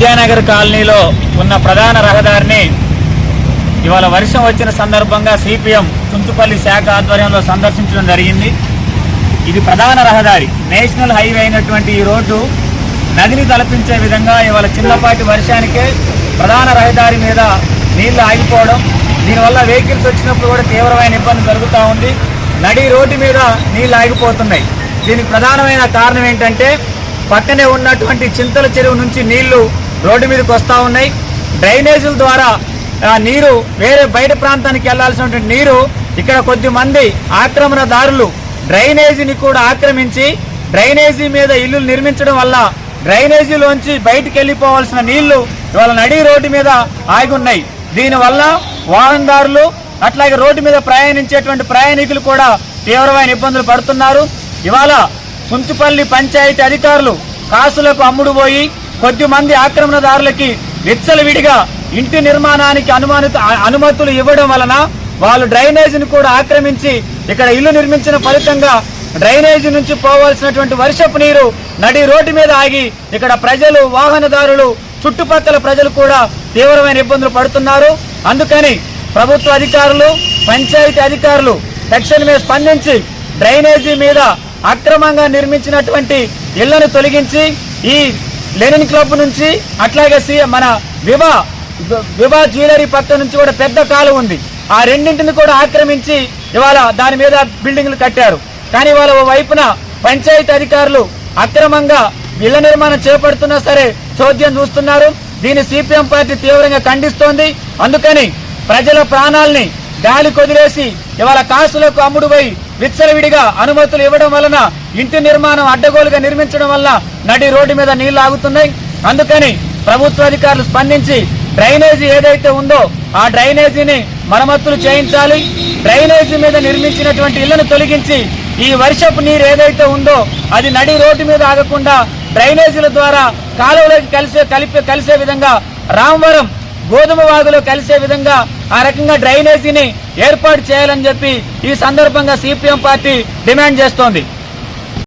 విద్యానగర్ కాలనీలో ఉన్న ప్రధాన రహదారిని ఇవాళ వర్షం వచ్చిన సందర్భంగా సిపిఎం తుంచుపల్లి శాఖ ఆధ్వర్యంలో సందర్శించడం జరిగింది. ఇది ప్రధాన రహదారి. నేషనల్ హైవే అయినటువంటి ఈ రోడ్డు నదిని తలపించే విధంగా ఇవాళ చిన్నపాటి వర్షానికే ప్రధాన రహదారి మీద నీళ్ళు ఆగిపోవడం దీనివల్ల వెహికల్స్ వచ్చినప్పుడు కూడా తీవ్రమైన ఇబ్బంది జరుగుతూ ఉంది. నడి రోడ్డు మీద నీళ్ళు ఆగిపోతున్నాయి. దీనికి ప్రధానమైన కారణం ఏంటంటే పక్కనే ఉన్నటువంటి చింతల చెరువు నుంచి నీళ్ళు రోడ్డు మీదకి వస్తూ ఉన్నాయి. డ్రైనేజీల ద్వారా నీరు వేరే బయట ప్రాంతానికి వెళ్ళాల్సినటువంటి నీరు ఇక్కడ కొద్ది మంది ఆక్రమణదారులు డ్రైనేజీని కూడా ఆక్రమించి డ్రైనేజీ మీద ఇల్లు నిర్మించడం వల్ల డ్రైనేజీలోంచి బయటికి వెళ్ళిపోవాల్సిన నీళ్ళు ఇవాళ నడి రోడ్డు మీద ఆగి ఉన్నాయి దీనివల్ల వాహనదారులు అట్లాగే రోడ్డు మీద ప్రయాణించేటువంటి ప్రయాణికులు కూడా తీవ్రమైన ఇబ్బందులు పడుతున్నారు. ఇవాళ కుంచుపల్లి పంచాయతీ అధికారులు కాసులకు అమ్ముడు కొద్దిమంది కొద్ది మంది ఆక్రమణదారులకి విచ్చలవిడిగా ఇంటి నిర్మాణానికి అనుమానిత అనుమతులు ఇవ్వడం వలన వాళ్ళు డ్రైనేజీని కూడా ఆక్రమించి ఇక్కడ ఇల్లు నిర్మించిన ఫలితంగా డ్రైనేజీ నుంచి పోవాల్సినటువంటి వర్షపు నీరు నడి రోడ్డు మీద ఆగి ఇక్కడ ప్రజలు వాహనదారులు చుట్టుపక్కల ప్రజలు కూడా తీవ్రమైన ఇబ్బందులు పడుతున్నారు. అందుకని ప్రభుత్వ అధికారులు పంచాయతీ అధికారులు తక్షణమే స్పందించి డ్రైనేజీ మీద అక్రమంగా నిర్మించినటువంటి ఇళ్ళను తొలగించి ఈ లెనిన్ క్లబ్ నుంచి అట్లాగే సి- మన వివా వివా జ్యువెలరీ పక్క నుంచి కూడా పెద్ద కాలు ఉంది. ఆ రెండింటిని కూడా ఆక్రమించి ఇవాళ దాని మీద బిల్డింగ్లు కట్టారు. కానీ వాళ్ళ ఓ వైపున పంచాయతీ అధికారులు అక్రమంగా ఇళ్ళ నిర్మాణం చేపడుతున్నా సరే చోద్యం చూస్తున్నారు. దీన్ని సిపిఎం పార్టీ తీవ్రంగా ఖండిస్తోంది. అందుకని ప్రజల ప్రాణాల్ని గాలి కొదిలేసి ఇవాళ కాసులకు అమ్ముడుపోయి విచ్చలవిడిగా అనుమతులు ఇవ్వడం వలన ఇంటి నిర్మాణం అడ్డగోలుగా నిర్మించడం వల్ల నడి రోడ్డు మీద నీళ్ళు ఆగుతున్నాయి. అందుకని ప్రభుత్వ అధికారులు స్పందించి డ్రైనేజీ ఏదైతే ఉందో ఆ డ్రైనేజీని మరమ్మతులు చేయించాలి. డ్రైనేజీ మీద నిర్మించినటువంటి ఇళ్ళను తొలగించి ఈ వర్షపు నీరు ఏదైతే ఉందో అది నడి రోడ్డు మీద ఆగకుండా డ్రైనేజీల ద్వారా కాలువలోకి కలిసే కలిపే కలిసే విధంగా రామవరం గోధుమ వాగులో కలిసే విధంగా ఆ రకంగా డ్రైనేజీని ఏర్పాటు చేయాలని చెప్పి ఈ సందర్భంగా సిపిఎం పార్టీ డిమాండ్ చేస్తోంది.